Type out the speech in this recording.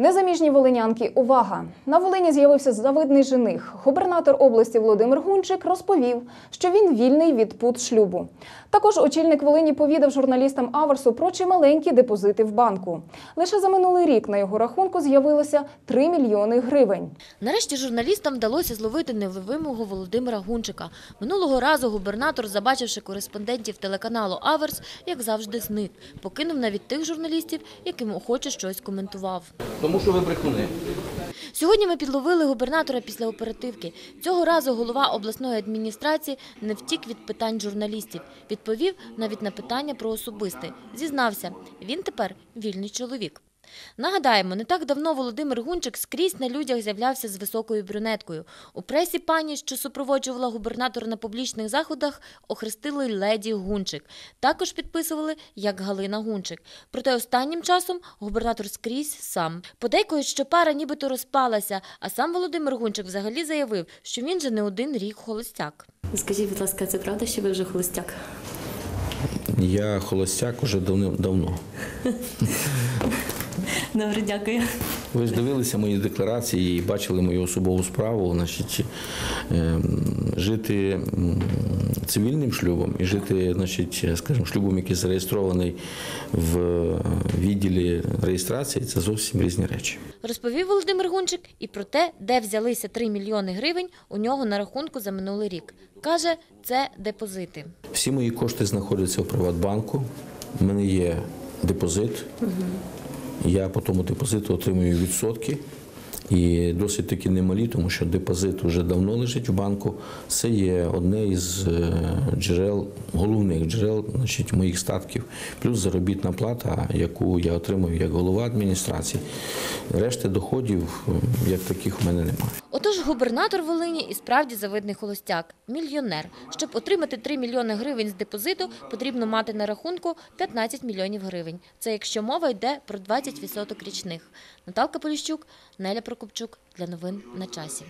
Незаміжні волинянки, увага! На Волині з'явився завидний жених. Губернатор області Володимир Гунчик розповів, що він вільний від пут шлюбу. Також очільник Волині повідав журналістам Аверсу про чималенькі депозити в банку. Лише за минулий рік на його рахунку з'явилося 3 мільйони гривень. Нарешті журналістам вдалося зловити невловимого Володимира Гунчика. Минулого разу губернатор, забачивши кореспондентів телеканалу Аверс, як завжди, зник. Покинув навіть тих журналістів, яким охоче щось коментував. Тому що ви брехуни. Сьогодні ми підловили губернатора після оперативки. Цього разу голова обласної адміністрації не втік від питань журналістів. Відповів навіть на питання про особисте. Зізнався, він тепер вільний чоловік. Нагадаємо, не так давно Володимир Гунчик скрізь на людях з'являвся з високою брюнеткою. У пресі пані, що супроводжувала губернатора на публічних заходах, охрестили леді Гунчик. Також підписували як Галина Гунчик. Проте останнім часом губернатор скрізь сам. Подейкують, що пара нібито розпалася, а сам Володимир Гунчик взагалі заявив, що він же не один рік холостяк. Скажіть, будь ласка, це правда, що ви вже холостяк? Я холостяк уже давно. давно. Добре, дякую. Ви ж дивилися мої декларації і бачили мою особову справу. Значить, ем, жити цивільним шлюбом і жити, значить, скажімо, шлюбом, який зареєстрований в відділі реєстрації, це зовсім різні речі. Розповів Володимир Гунчик і про те, де взялися 3 мільйони гривень у нього на рахунку за минулий рік. Каже, це депозити. Всі мої кошти знаходяться в Приватбанку. У мене є депозит. Я по тому депозиту отримую відсотки. І досить таки немалі, тому що депозит вже давно лежить в банку. Це є одне із е, джерел, головних джерел значить, моїх статків, плюс заробітна плата, яку я отримую як голова адміністрації. Решти доходів е, як таких у мене немає. Отож, губернатор Волині і справді завидний холостяк, мільйонер. Щоб отримати 3 мільйони гривень з депозиту, потрібно мати на рахунку 15 мільйонів гривень. Це якщо мова йде про 20% річних. Наталка Поліщук, Неля Прокопчук для новин на часі.